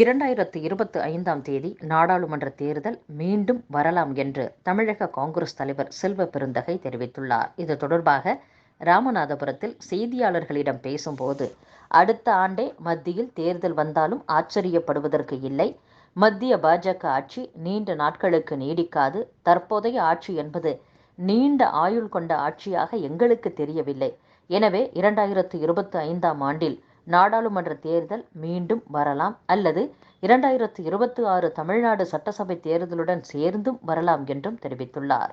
இரண்டாயிரத்து இருபத்தி ஐந்தாம் தேதி நாடாளுமன்ற தேர்தல் மீண்டும் வரலாம் என்று தமிழக காங்கிரஸ் தலைவர் செல்வ பெருந்தகை தெரிவித்துள்ளார். இது தொடர்பாக ராமநாதபுரத்தில் செய்தியாளர்களிடம் பேசும்போது அடுத்த ஆண்டே மத்தியில் தேர்தல் வந்தாலும் ஆச்சரியப்படுவதற்கு இல்லை. மத்திய பாஜக ஆட்சி நீண்ட நாட்களுக்கு நீடிக்காது. தற்போதைய ஆட்சி என்பது நீண்ட ஆயுள் கொண்ட ஆட்சியாக எங்களுக்கு தெரியவில்லை. எனவே இரண்டாயிரத்து இருபத்தி ஐந்தாம் ஆண்டில் நாடாளுமன்ற தேர்தல் மீண்டும் வரலாம் அல்லது இரண்டாயிரத்து இருபத்தி ஆறு தமிழ்நாடு சட்டசபை தேர்தலுடன் சேர்ந்தும் வரலாம் என்றும் தெரிவித்துள்ளார்.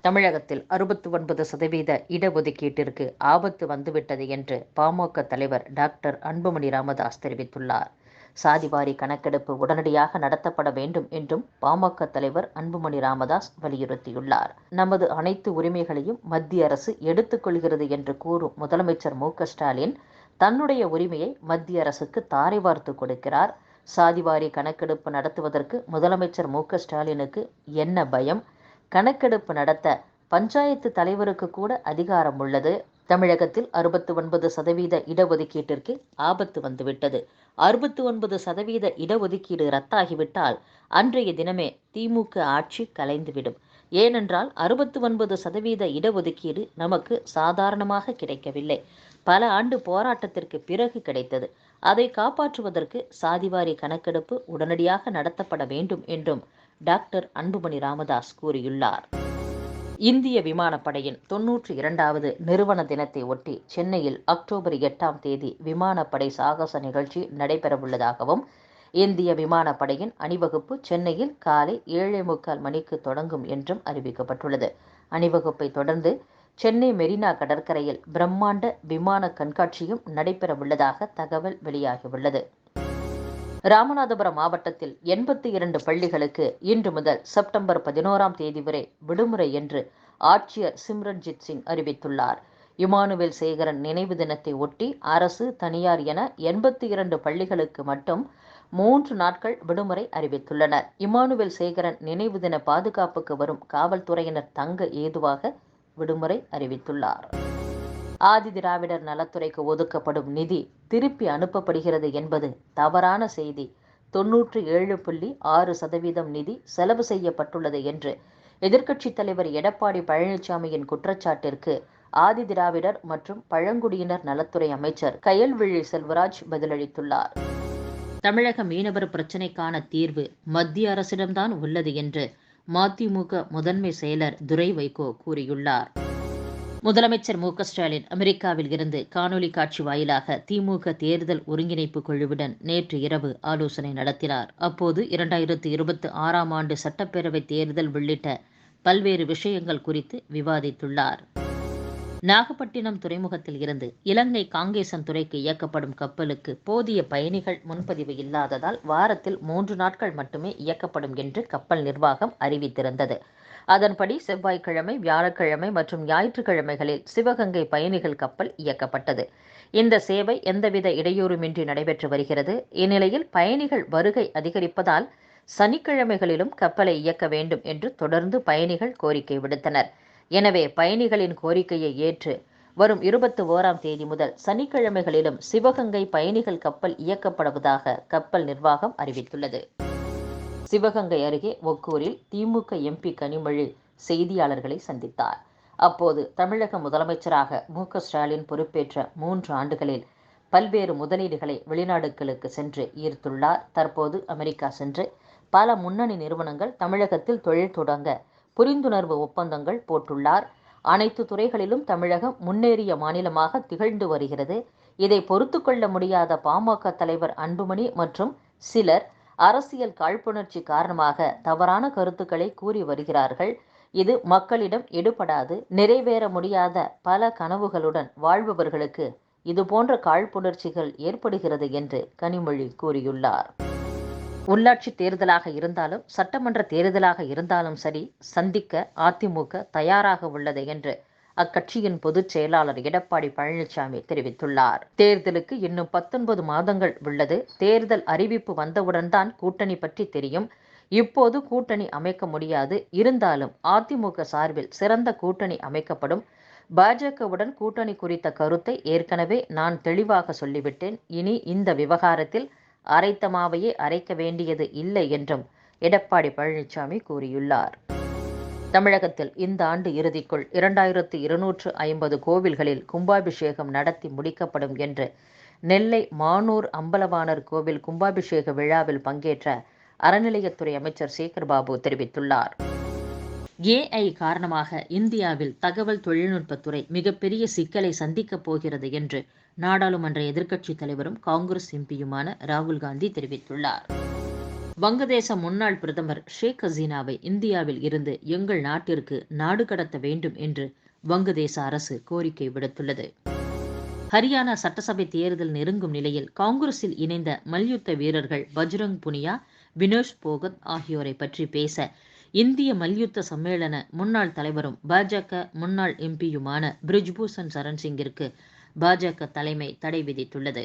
தமிழகத்தில் அறுபத்தி ஒன்பது சதவீத இடஒதுக்கீட்டிற்கு ஆபத்து வந்துவிட்டது என்று பாமக தலைவர் டாக்டர் அன்புமணி ராமதாஸ் தெரிவித்துள்ளார். சாதிவாரி கணக்கெடுப்பு உடனடியாக நடத்தப்பட வேண்டும் என்றும் பாமக தலைவர் அன்புமணி ராமதாஸ் வலியுறுத்தியுள்ளார். நமது அனைத்து உரிமைகளையும் மத்திய அரசு எடுத்துக்கொள்கிறது என்று கூறும் முதலமைச்சர் மு ஸ்டாலின் தன்னுடைய உரிமையை மத்திய அரசுக்கு தாரை வார்த்து கொடுக்கிறார். சாதிவாரி கணக்கெடுப்பு நடத்துவதற்கு முதலமைச்சர் மு. ஸ்டாலினுக்கு என்ன பயம்? கணக்கெடுப்பு நடத்த பஞ்சாயத்து தலைவருக்கு கூட அதிகாரம் உள்ளது. தமிழகத்தில் அறுபத்து ஒன்பது சதவீத இடஒதுக்கீட்டிற்கு ஆபத்து வந்துவிட்டது. அறுபத்து ஒன்பது சதவீத இடஒதுக்கீடு ரத்தாகிவிட்டால் அன்றைய தினமே திமுக ஆட்சி கலைந்துவிடும். ஏனென்றால் அறுபத்து ஒன்பது சதவீத இடஒதுக்கீடு நமக்கு சாதாரணமாக கிடைக்கவில்லை. பல ஆண்டு போராட்டத்திற்கு பிறகு கிடைத்தது. அதை காப்பாற்றுவதற்கு சாதிவாரி கணக்கெடுப்பு உடனடியாக நடத்தப்பட வேண்டும் என்றும் டாக்டர் அன்புமணி ராமதாஸ் கூறியுள்ளார். இந்திய விமானப்படையின் தொன்னூற்றி இரண்டாவது நிறுவன தினத்தை ஒட்டி சென்னையில் அக்டோபர் எட்டாம் தேதி விமானப்படை சாகச நிகழ்ச்சி நடைபெறவுள்ளதாகவும் இந்திய விமானப்படையின் அணிவகுப்பு சென்னையில் காலை ஏழே முக்கால் மணிக்கு தொடங்கும் என்றும் அறிவிக்கப்பட்டுள்ளது. அணிவகுப்பை தொடர்ந்து சென்னை மெரினா கடற்கரையில் பிரம்மாண்ட விமான கண்காட்சியும் நடைபெறவுள்ளதாக தகவல் வெளியாகியுள்ளது. ராமநாதபுரம் மாவட்டத்தில் எண்பத்தி இரண்டு பள்ளிகளுக்கு இன்று முதல் செப்டம்பர் பதினோராம் தேதி வரை விடுமுறை என்று ஆட்சியர் சிம்ரன்ஜித் சிங் அறிவித்துள்ளார். இமானுவேல் சேகரன் நினைவு தினத்தை ஒட்டி அரசு தனியார் என எண்பத்தி இரண்டு பள்ளிகளுக்கு மட்டும் மூன்று நாட்கள் விடுமுறை அறிவித்துள்ளனர். இமானுவேல் சேகரன் நினைவு தின பாதுகாப்புக்கு வரும் காவல்துறையினர் தங்க ஏதுவாக விடுமுறை அறிவித்துள்ளார். ஆதி திராவிடர் நலத்துறைக்கு ஒதுக்கப்படும் நிதி திருப்பி அனுப்பப்படுகிறது என்பது தவறான செய்தி. தொன்னூற்றி ஏழு புள்ளி ஆறு சதவீதம் நிதி செலவு செய்யப்பட்டுள்ளது என்று எதிர்க்கட்சித் தலைவர் எடப்பாடி பழனிசாமியின் குற்றச்சாட்டிற்கு ஆதி திராவிடர் மற்றும் பழங்குடியினர் நலத்துறை அமைச்சர் கயல்விழி செல்வராஜ் பதிலளித்துள்ளார். தமிழக மீனவர் பிரச்சினைக்கான தீர்வு மத்திய அரசிடம்தான் உள்ளது என்று மதிமுக முதன்மை செயலர் துரை வைகோ கூறியுள்ளார். முதலமைச்சர் மு ஸ்டாலின் அமெரிக்காவில் இருந்து காணொலி காட்சி வாயிலாக திமுக தேர்தல் ஒருங்கிணைப்பு குழுவுடன் நேற்று இரவு ஆலோசனை நடத்தினார். அப்போது இரண்டாயிரத்து இருபத்தி ஆறாம் ஆண்டு சட்டப்பேரவை தேர்தல் உள்ளிட்ட பல்வேறு விஷயங்கள் குறித்து விவாதித்துள்ளார். நாகப்பட்டினம் துறைமுகத்தில் இருந்து இலங்கை காங்கேசன் துறைக்கு இயக்கப்படும் கப்பலுக்கு போதிய பயணிகள் முன்பதிவு இல்லாததால் வாரத்தில் மூன்று நாட்கள் மட்டுமே இயக்கப்படும் என்று கப்பல் நிர்வாகம் அறிவித்திருந்தது. அதன்படி செவ்வாய்க்கிழமை வியாழக்கிழமை மற்றும் ஞாயிற்றுக்கிழமைகளில் சிவகங்கை பயணிகள் கப்பல் இயக்கப்பட்டது. இந்த சேவை எந்தவித இடையூறுமின்றி நடைபெற்று வருகிறது. இந்நிலையில் பயணிகள் வருகை அதிகரிப்பதால் சனிக்கிழமைகளிலும் கப்பலை இயக்க வேண்டும் என்று தொடர்ந்து பயணிகள் கோரிக்கை விடுத்தனர். எனவே பயணிகளின் கோரிக்கையை ஏற்று வரும் இருபத்தி ஓராம் தேதி முதல் சனிக்கிழமைகளிலும் சிவகங்கை பயணிகள் கப்பல் இயக்கப்படுவதாக கப்பல் நிர்வாகம் அறிவித்துள்ளது. சிவகங்கை அருகே ஒக்கூரில் திமுக எம்பி கனிமொழி செய்தியாளர்களை சந்தித்தார். அப்போது தமிழக முதலமைச்சராக மு ஸ்டாலின் பொறுப்பேற்ற மூன்று ஆண்டுகளில் பல்வேறு முதலீடுகளை வெளிநாடுகளுக்கு சென்று ஈர்த்துள்ளார். தற்போது அமெரிக்கா சென்று பல முன்னணி நிறுவனங்கள் தமிழகத்தில் தொழில் தொடங்க புரிந்துணர்வு ஒப்பந்தங்கள் போட்டுள்ளார். அனைத்து துறைகளிலும் தமிழகம் முன்னேறிய மாநிலமாக திகழ்ந்து வருகிறது. இதை பொறுத்து கொள்ள முடியாத பாமக தலைவர் அன்புமணி மற்றும் சிலர் அரசியல் காழ்ப்புணர்ச்சி காரணமாக தவறான கருத்துக்களை கூறி வருகிறார்கள். இது மக்களிடம் எடுபடாது நிறைவேற முடியாத பல கனவுகளுடன் வாழ்பவர்களுக்கு இதுபோன்ற காழ்ப்புணர்ச்சிகள் ஏற்படுகிறது என்று கனிமொழி கூறியுள்ளார். உள்ளாட்சி தேர்தலாக இருந்தாலும் சட்டமன்ற தேர்தலாக இருந்தாலும் சரி சந்திக்க அதிமுக தயாராக உள்ளது என்று அக்கட்சியின் பொதுச் செயலாளர் எடப்பாடி பழனிசாமி தெரிவித்துள்ளார். தேர்தலுக்கு இன்னும் பத்தொன்பது மாதங்கள் உள்ளது. தேர்தல் அறிவிப்பு வந்தவுடன் தான் கூட்டணி பற்றி தெரியும். இப்போது கூட்டணி அமைக்க முடியாது. இருந்தாலும் அதிமுக சார்பில் சிறந்த கூட்டணி அமைக்கப்படும். பாஜகவுடன் கூட்டணி குறித்த கருத்தை ஏற்கனவே நான் தெளிவாக சொல்லிவிட்டேன். இனி இந்த விவகாரத்தில் அரைத்த மாவையே அரைக்க வேண்டியது இல்லை என்றும் எடப்பாடி பழனிசாமி கூறியுள்ளார். தமிழகத்தில் இந்த ஆண்டு இறுதிக்குள் இரண்டாயிரத்து இருநூற்று ஐம்பது கோவில்களில் கும்பாபிஷேகம் நடத்தி முடிக்கப்படும் என்று நெல்லை மானூர் அம்பலவாணர் கோவில் கும்பாபிஷேக விழாவில் பங்கேற்ற அறநிலையத்துறை அமைச்சர் சேகர்பாபு தெரிவித்துள்ளார். ஏஐ காரணமாக இந்தியாவில் தகவல் தொழில்நுட்பத்துறை மிகப்பெரிய சிக்கலை சந்திக்கப் போகிறது என்று நாடாளுமன்ற எதிர்க்கட்சித் தலைவரும் காங்கிரஸ் எம்பியுமான ராகுல் காந்தி தெரிவித்துள்ளார். வங்கதேச முன்னாள் பிரதமர் ஷேக் ஹசீனாவை இந்தியாவில் இருந்து எங்கள் நாட்டிற்கு நாடு கடத்த வேண்டும் என்று வங்கதேச அரசு கோரிக்கை விடுத்துள்ளது. ஹரியானா சட்டசபை தேர்தல் நெருங்கும் நிலையில் காங்கிரஸில் இணைந்த மல்யுத்த வீரர்கள் பஜ்ரங் புனியா வினோஷ் போகத் ஆகியோரை பற்றி பேச இந்திய மல்யுத்த சம்மேளன முன்னாள் தலைவரும் பாஜக முன்னாள் எம்பியுமான பிரிஜ்பூஷன் சரண் சிங்கிற்கு பாஜக தலைமை தடை விதித்துள்ளது.